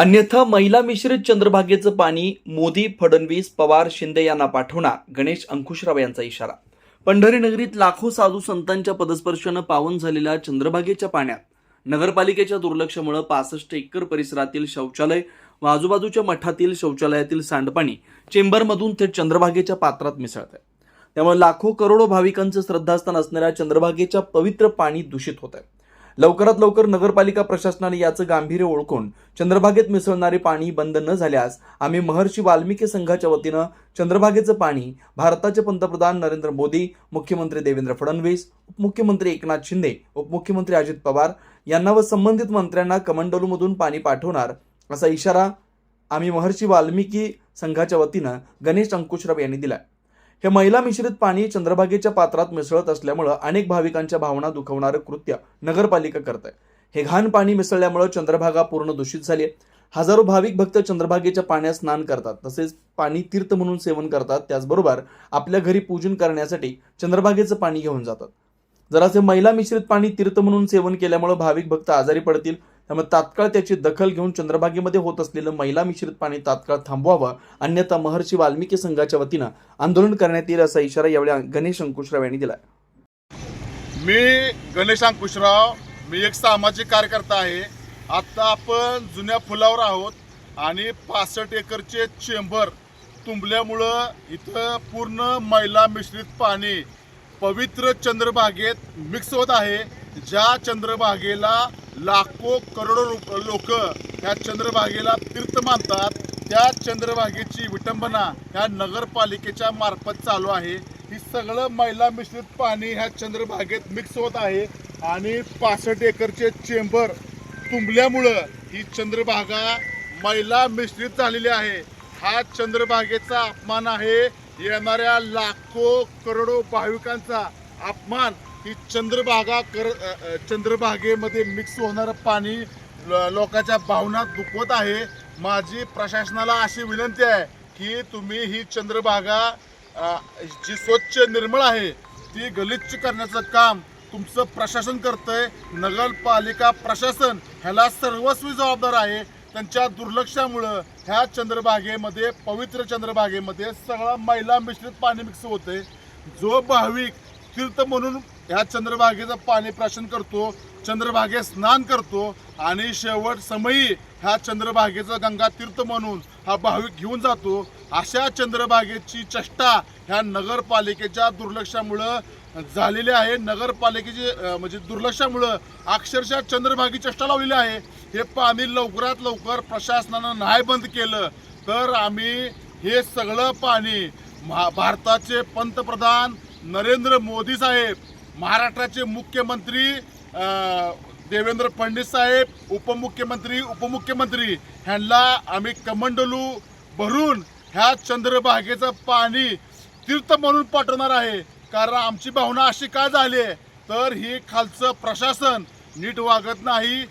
अन्यथा महिला मिश्रित चंद्रभागेचं पाणी मोदी फडणवीस पवार शिंदे यांना पाठवणार गणेश अंकुशराव यांचा इशारा. पंढरी नगरीत लाखो साधू संतांच्या पदस्पर्शानं पावन झालेल्या चंद्रभागेच्या पाण्यात नगरपालिकेच्या दुर्लक्षामुळे पासष्ट एकर परिसरातील शौचालय व आजूबाजूच्या मठातील शौचालयातील सांडपाणी चेंबरमधून थेट चंद्रभागेच्या पात्रात मिसळत आहे त्यामुळे लाखो करोडो भाविकांचं श्रद्धास्थान असणाऱ्या चंद्रभागेच्या पवित्र पाणी दूषित होत आहे लवकरात लवकर नगरपालिका प्रशासनाने याचं गांभीर्य ओळखून चंद्रभागेत मिसळणारे पाणी बंद न झाल्यास आम्ही महर्षी वाल्मिकी संघाच्या वतीनं चंद्रभागेचं पाणी भारताचे पंतप्रधान नरेंद्र मोदी मुख्यमंत्री देवेंद्र फडणवीस उपमुख्यमंत्री एकनाथ शिंदे उपमुख्यमंत्री अजित पवार यांना व संबंधित मंत्र्यांना कमंडलूमधून पाणी पाठवणार असा इशारा आम्ही महर्षी वाल्मिकी संघाच्या वतीनं गणेश अंकुशराव यांनी दिलाय. हे महिला मिश्रित पाणी चंद्रभागेच्या पात्रात मिसळत असल्यामुळं अनेक भाविकांच्या भावना दुखवणारं कृत्य नगरपालिका करत आहे हे घाण पाणी मिसळल्यामुळं चंद्रभागा पूर्ण दूषित झाली आहे हजारो भाविक भक्त चंद्रभागेच्या पाण्यात स्नान करतात. तसेच पाणी तीर्थ म्हणून सेवन करतात. त्याचबरोबर आपल्या घरी पूजन करण्यासाठी चंद्रभागेचं पाणी घेऊन जातात. जरासे महिला मिश्रित पाणी तीर्थ म्हणून सेवन केल्यामुळे भाविक भक्त आजारी पडतील. त्यामुळे तात्काळ त्याची दखल घेऊन चंद्रभागेमध्ये होत असलेलं महिला मिश्रित पाणी तात्काळ थांबवावं अन्यथा महर्षी वाल्मिकी संघाच्या वतीनं आंदोलन करण्यात येईल असा इशारा यावेळी गणेश अंकुशराव यांनी दिला मी गणेश अंकुशराव मी एक सामाजिक कार्यकर्ता आहे. आत्ता आपण जुन्या फुलावर आहोत आणि पासष्ट एकरचे चेंबर तुंबल्यामुळं इथं पूर्ण मैला मिश्रित पाणी पवित्र चंद्रभागेत मिक्स होत आहे. ज्या चंद्रभागेला लाखो करोडो लोक ह्या चंद्रभागेला तीर्थ मानतात त्या चंद्रभागेची विटंबना ह्या नगरपालिकेच्या मार्फत चालू आहे. ही सगळं मैला मिश्रित पाणी ह्या चंद्रभागेत मिक्स होत आहे आणि पासष्ट एकरचे चेंबर तुंबल्यामुळं ही चंद्रभागा मैला मिश्रित झालेली आहे. हा चंद्रभागेचा अपमान आहे. येणाऱ्या लाखो करोडो भाविकांचा अपमान ही चंद्रभागा कर चंद्रभागेमध्ये मिक्स होणारं पाणी ल- लोकांच्या भावना दुखवत आहे. माझी प्रशासनाला अशी विनंती आहे की तुम्ही ही चंद्रभागा जी स्वच्छ निर्मळ आहे ती गलिच्छ करण्याचं काम तुमचं प्रशासन करतंय. नगरपालिका प्रशासन ह्याला सर्वस्वी जबाबदार आहे. त्यांच्या दुर्लक्षामुळं ह्या चंद्रभागेमध्ये पवित्र चंद्रभागेमध्ये सगळा मैला मिश्रित पाणी मिक्स होते जो भाविक तीर्थ म्हणून ह्या चंद्रभागेचं पाणी प्राशन करतो चंद्रभागे स्नान करतो आणि शेवट समयी ह्या चंद्रभागेचं गंगा तीर्थ म्हणून हा भाविक घेऊन जातो. अशा चंद्रभागेची चष्टा ह्या नगरपालिकेच्या दुर्लक्षामुळं झालेली आहे. नगरपालिकेची म्हणजे दुर्लक्षामुळं अक्षरशः चंद्रभागी चष्टा लावलेली आहे. हे पाणी लवकरात लवकर प्रशासनानं नाही बंद केलं तर आम्ही हे सगळं पाणी महा भारताचे पंतप्रधान नरेंद्र मोदी साहेब महाराष्ट्राचे मुख्यमंत्री देवेंद्र फडणवीस साहेब उपमुख्यमंत्री उपमुख्यमंत्री ह्यांना आम्ही कमंडलू भरून ह्या चंद्रभागेचं पाणी तीर्थ म्हणून पाठवणार आहे. कारण आमची भावना अशी का झाली आहे? तर ही खालचं प्रशासन नीट वागत नाही.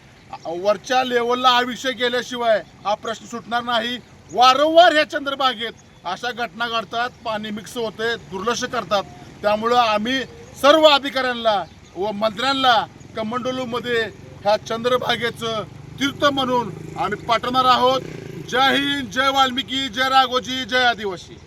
वरच्या लेवलला हा विषय गेल्याशिवाय हा प्रश्न सुटणार नाही. वारंवार ह्या चंद्रभागेत अशा घटना घडतात पाणी मिक्स होते दुर्लक्ष करतात. त्यामुळं आम्ही सर्व अधिकाऱ्यांना व मंत्र्यांना कमंडलूमध्ये ह्या चंद्रभागेचं तीर्थ म्हणून आम्ही पाठवणार आहोत. जय हिंद जय वाल्मिकी जय राघोजी जय आदिवासी.